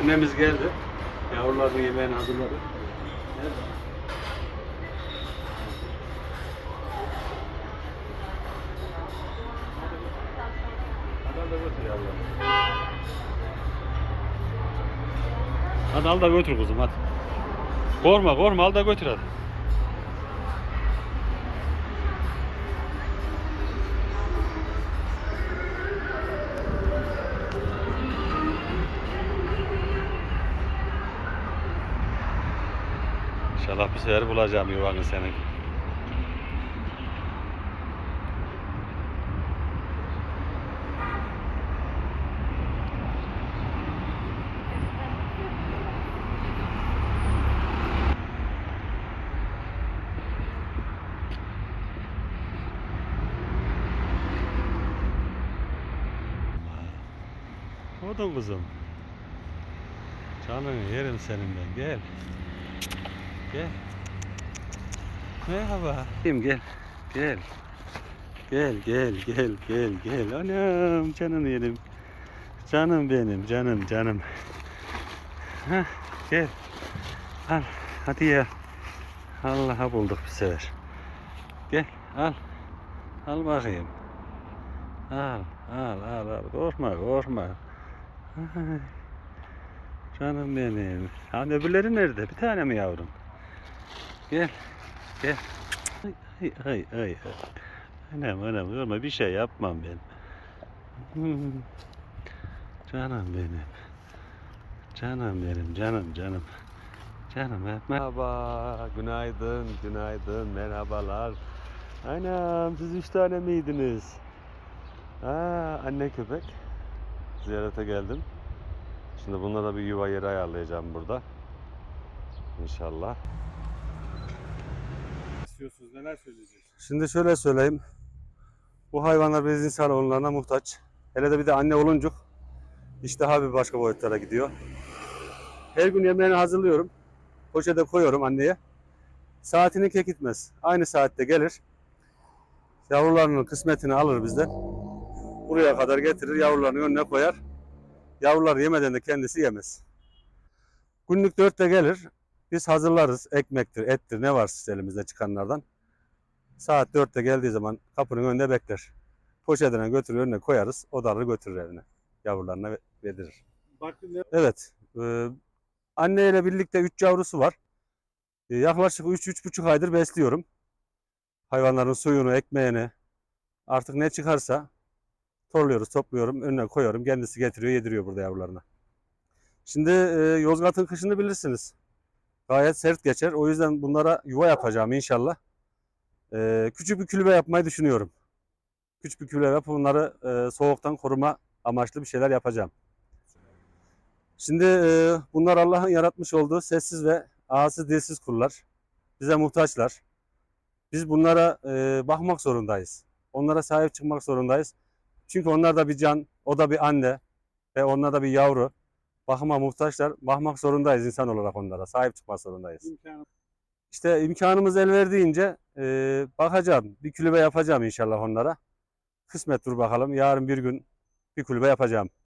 Annemiz geldi. Yavruların yemeğini hazırladı. Yavruları. Hadi al da götür kuzum hadi. Korkma korkma al da götür hadi. İnşallah bir sefer bulacağım yuvanı senin. O da kuzum. Canını yerim senin ben gel. Gel. Merhaba. Gel gel. Gel. Gel gel gel gel gel. Anam canım yerim. Canım benim canım canım. Hah, gel. Al hadi ya. Allah'a bulduk bir sefer. Gel al. Al bakayım. Al al al al. Korkma korkma. Ay, Canım benim. Hani öbürleri nerede? Bir tane mi yavrum? Gel. Gel. Ay ay ay ay. Anam anam yorma bir şey yapmam ben. Canım benim. Canım benim canım canım. Canım hep merhaba. Günaydın, günaydın, merhabalar. Anam siz üç tane miydiniz? Aa, anne köpek. Ziyarete geldim. Şimdi bunlara bir yuva yeri ayarlayacağım burada. İnşallah. Neler söyleyeceksiniz? Şimdi şöyle söyleyeyim. Bu hayvanlar biz insanoğullarına muhtaç. Hele de bir de anne oluncuk. İşte bir başka boyutlara gidiyor. Her gün yemeğini hazırlıyorum. Poşete koyuyorum anneye. Saatini kekitmez. Aynı saatte gelir. Yavrularının kısmetini alır bizden. Buraya kadar getirir, yavrularını önüne koyar. Yavrular yemeden de kendisi yemez. Günlük dörtte gelir. Biz hazırlarız. Ekmektir, ettir, ne varsa elimizde çıkanlardan. Saat 4'te geldiği zaman kapının önünde bekler. Poşetine götürür önüne koyarız. O da alır götürür evine. Yavrularına ve- verilir. Baktım ne Evet. E, anne ile birlikte 3 yavrusu var. E, yaklaşık 3-3,5 aydır besliyorum. Hayvanların suyunu, ekmeğini artık ne çıkarsa torluyoruz, topluyorum, önüne koyuyorum. Kendisi getiriyor, yediriyor burada yavrularına. Şimdi e, Yozgat'ın kışını bilirsiniz. Gayet sert geçer. O yüzden bunlara yuva yapacağım inşallah. E, küçük bir kulübe yapmayı düşünüyorum. Küçük bir kulübe yapıp bunları e, soğuktan koruma amaçlı bir şeyler yapacağım. Şimdi e, bunlar Allah'ın yaratmış olduğu sessiz ve ağızsız dilsiz kullar. Bize muhtaçlar. Biz bunlara e, bakmak zorundayız. Onlara sahip çıkmak zorundayız. Çünkü onlar da bir can, o da bir anne ve onlar da bir yavru. Bakıma muhtaçlar. Bakmak zorundayız insan olarak onlara. Sahip çıkmak zorundayız. imkanı İşte imkanımız el verdiğince e, bakacağım. Bir kulübe yapacağım inşallah onlara. Kısmet dur bakalım. Yarın bir gün bir kulübe yapacağım.